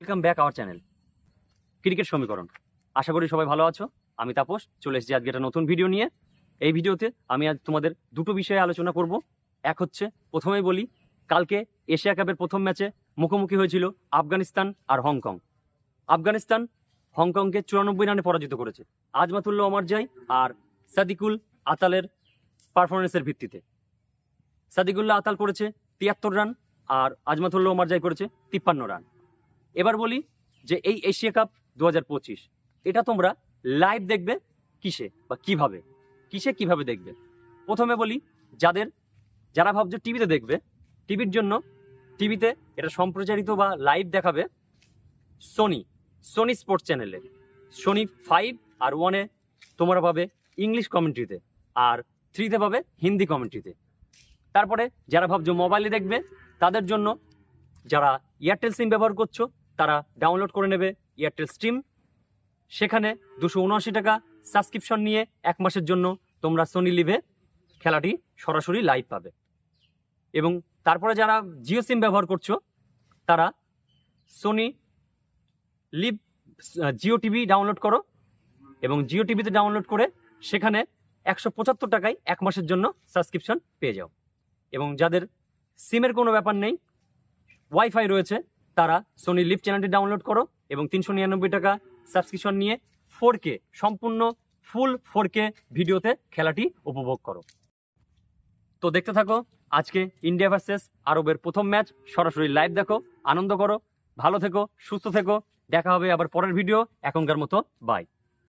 Welcome back our channel cricket সমীকরণ। আশা করি সবাই ভালো আছো। আমি তাপস, চলে এসেছি আজকে একটা নতুন ভিডিও নিয়ে। এই ভিডিওতে আমি আজ তোমাদের দুটো বিষয়ে আলোচনা করব। এক হচ্ছে, প্রথমেই বলি, কালকে এশিয়া কাপের প্রথম ম্যাচে মুখোমুখি হয়েছিল আফগানিস্তান আর হংকং। আফগানিস্তান হংকংকে চুরানব্বই রানে পরাজিত করেছে, আজমাতুল্লাহ অমারজাই আর সাদিকুল আতালের পারফরমেন্সের ভিত্তিতে। সাদিকুল্লাহ আতাল করেছে তিয়াত্তর রান আর আজমাতুল্লাহ অমারজাই করেছে তিপ্পান্ন রান। এবার বলি যে এই এশিয়া কাপ দু হাজার পঁচিশ, এটা তোমরা লাইভ দেখবে কিসে বা কীভাবে? কিসে কীভাবে দেখবে? প্রথমে বলি যাদের, যারা ভাবছ টিভিতে দেখবে টিভির জন্য টিভিতে এটা সম্প্রচারিত বা লাইভ দেখাবে সোনি সোনি স্পোর্টস চ্যানেলে সোনি ফাইভ আর ওয়ানে তোমরা পাবে ইংলিশ কমেন্ট্রিতে আর থ্রিতে পাবে হিন্দি কমেন্ট্রিতে তারপরে যারা ভাবছ মোবাইলে দেখবে, তাদের জন্য যারা এয়ারটেল সিম ব্যবহার করছ তারা ডাউনলোড করে নেবে এয়ারটেল স্ট্রিম সেখানে দুশো উনআশি টাকা সাবস্ক্রিপশন নিয়ে এক মাসের জন্য তোমরা সোনি লিভে খেলাটি সরাসরি লাইভ পাবে। এবং তারপরে যারা জিও সিম ব্যবহার করছ, তারা Sony Liv Jio TV download করো এবং জিও টিভিতে ডাউনলোড করে সেখানে একশো পঁচাত্তর টাকায় এক মাসের জন্য সাবস্ক্রিপশন পেয়ে যাও। এবং যাদের সিমের কোনো ব্যাপার নেই ওয়াইফাই রয়েছে তারা সোনি লিভ চ্যানেলটি ডাউনলোড করো এবং তিনশো নিরানব্বই টাকা সাবস্ক্রিপশন নিয়ে ফোর কে সম্পূর্ণ ফুল ফোর কে ভিডিওতে খেলাটি উপভোগ করো। তো দেখতে থাকো, আজকে ইন্ডিয়া ভার্সেস আরবের প্রথম ম্যাচ সরাসরি লাইভ দেখো, আনন্দ করো, ভালো থেকো, সুস্থ থেকো। দেখা হবে আবার পরের ভিডিও এখনকার মতো বাই